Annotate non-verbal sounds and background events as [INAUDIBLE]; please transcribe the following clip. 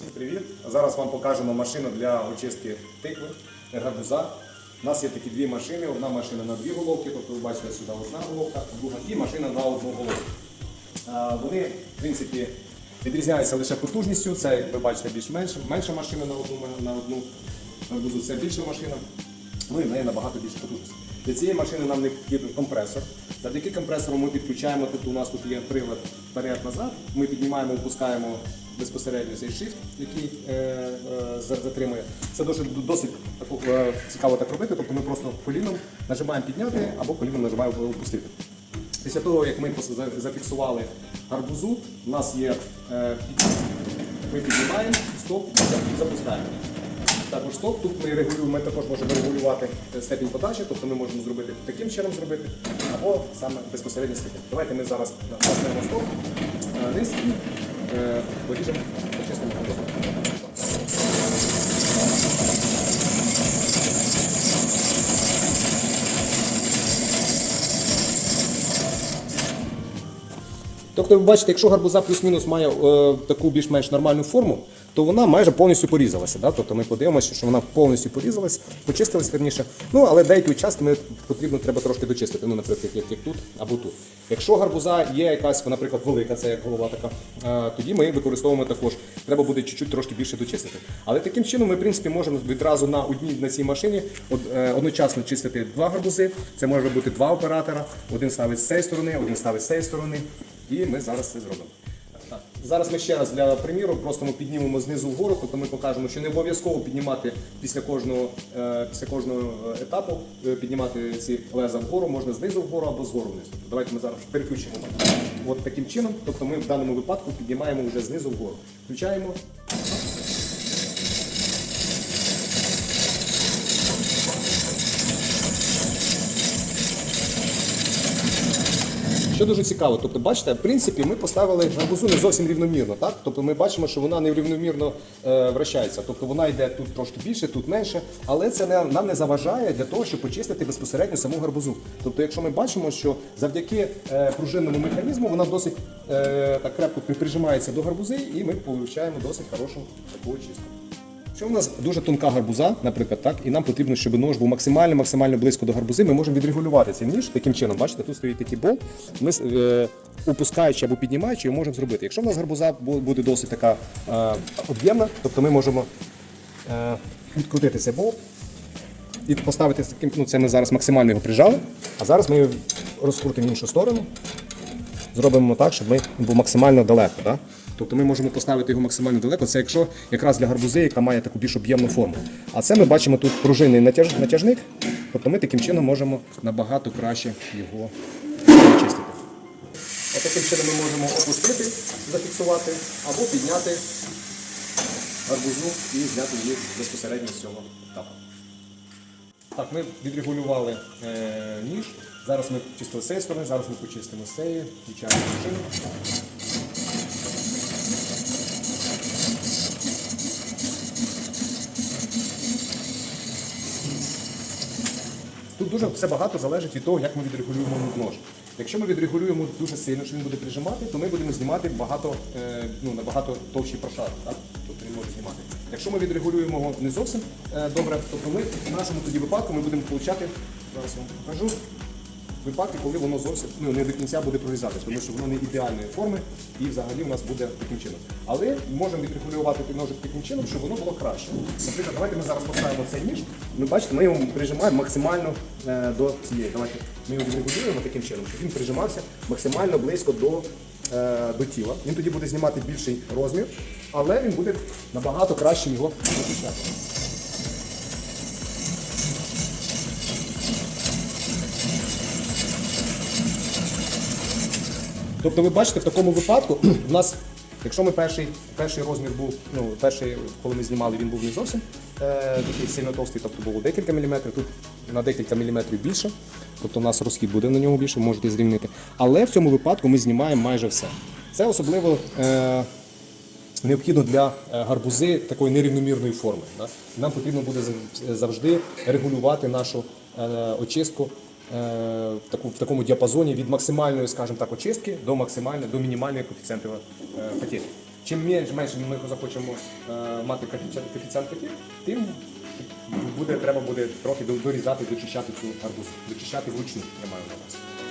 привіт! Зараз вам покажемо машину для очистки тикви, гарбуза. У нас є такі дві машини. Одна машина на дві головки, тобто ви бачите сюди одна головка, друга і машина на одну головку. Вони, в принципі, відрізняються лише потужністю. Це, як ви бачите, більш менша, менша машина на одну, на одну гарбузу. Це більша машина. Ну і в неї набагато більше потужності. Для цієї машини нам необхідний компресор. Завдяки компресору ми підключаємо, тут у нас тут є прилад вперед-назад. Ми піднімаємо, опускаємо безпосередньо цей shift, який е, е, затримує. Це досить, досить е, цікаво так робити, тобто ми просто коліном нажимаємо підняти або коліном нажимаємо опустити. Після того, як ми зафіксували гарбузу, у нас є е, ми піднімаємо, стоп і запускаємо. Також стоп, тут ми регулюємо, ми також можемо регулювати степінь подачі, тобто ми можемо зробити таким чином зробити, або саме безпосередньо степінь. Давайте ми зараз натиснемо стоп, е, низ і е, почистимо. Тобто, ви бачите, якщо гарбуза плюс-мінус має е, таку більш-менш нормальну форму, то вона майже повністю порізалася. Да? Тобто ми подивимося, що вона повністю порізалась, почистилась верніше. Ну, але деякий участок потрібно треба трошки дочистити. Ну, наприклад, як, як тут або тут. Якщо гарбуза є якась, наприклад, велика, це як голова така, е, тоді ми використовуємо також. Треба буде чуть-чуть трошки більше дочистити. Але таким чином ми, в принципі, можемо відразу на одній на цій машині е, одночасно чистити два гарбузи. Це може бути два оператора. Один ставить з цієї сторони, один ставить з цієї сторони. І ми зараз це зробимо. Зараз ми ще раз для приміру просто ми піднімемо знизу вгору, тобто ми покажемо, що не обов'язково піднімати після кожного, е, після кожного е, етапу, е, піднімати ці леза вгору, можна знизу вгору або згору вниз. Тобто давайте ми зараз переключимо. От таким чином, тобто ми в даному випадку піднімаємо вже знизу вгору. Включаємо. Що дуже цікаво, тобто, бачите, в принципі, ми поставили гарбузу не зовсім рівномірно, так? Тобто ми бачимо, що вона нерівномірно е, вращається. Тобто вона йде тут трошки більше, тут менше, але це не, нам не заважає для того, щоб почистити безпосередньо саму гарбузу. Тобто, якщо ми бачимо, що завдяки е, пружинному механізму вона досить е, так крепко прижимається до гарбузи, і ми отримуємо досить хорошу таку очистку. Якщо у нас дуже тонка гарбуза, наприклад, так, і нам потрібно, щоб нож був максимально максимально близько до гарбузи, ми можемо відрегулювати цей ніж таким чином. Бачите, тут стоїть такий болт. Ми е, опускаючи або піднімаючи, його можемо зробити. Якщо у нас гарбуза буде досить така е, об'ємна, тобто ми можемо е, відкрутити цей болт і поставити таким, ну це ми зараз максимально його прижали, а зараз ми його розкрутимо в іншу сторону зробимо так, щоб ми був максимально далеко. Да? Тобто ми можемо поставити його максимально далеко. Це якщо якраз для гарбузи, яка має таку більш об'ємну форму. А це ми бачимо тут пружинний натяж, натяжник. Тобто ми таким чином можемо набагато краще його очистити. От таким чином ми можемо опустити, зафіксувати або підняти гарбузу і зняти її безпосередньо з цього етапу. Так, ми відрегулювали е, ніж. Зараз ми чистили з цієї сторони, зараз ми почистимо з цієї, включаємо машину. Тут дуже все багато залежить від того, як ми відрегулюємо нож. Якщо ми відрегулюємо дуже сильно, що він буде прижимати, то ми будемо знімати багато, е, ну, набагато товщий прошарок. Так? Тобто він може знімати. Якщо ми відрегулюємо його не зовсім е, добре, то ми в нашому тоді випадку ми будемо отримати, зараз вам покажу, випадки, коли воно зовсім ну, не до кінця буде прорізатися, тому що воно не ідеальної форми і взагалі у нас буде таким чином. Але можемо відрегулювати ножик таким чином, щоб воно було краще. Наприклад, давайте ми зараз поставимо цей ніж. Ми бачите, ми його прижимаємо максимально е, до цієї. Давайте ми його відрегулюємо таким чином, щоб він прижимався максимально близько до, е, до тіла. Він тоді буде знімати більший розмір, але він буде набагато краще його захищати. Тобто ви бачите, в такому випадку [CLEARS THROAT] в нас, якщо ми перший, перший розмір був, ну перший, коли ми знімали, він був не зовсім е, такий сильно товстий, тобто було декілька міліметрів, тут на декілька міліметрів більше. Тобто у нас розхід буде на нього більше, можете зрівнити. Але в цьому випадку ми знімаємо майже все. Це особливо е, необхідно для е, гарбузи такої нерівномірної форми. Нам потрібно буде завжди регулювати нашу е, очистку в, таку, в такому діапазоні від максимальної, скажімо так, очистки до максимальної, до мінімальної коефіцієнту е, чим менш, менше ми захочемо е, мати коефіцієнт коефіцієнт тим буде, треба буде трохи дорізати, дочищати цю гарбузу. Дочищати вручну, я маю на увазі.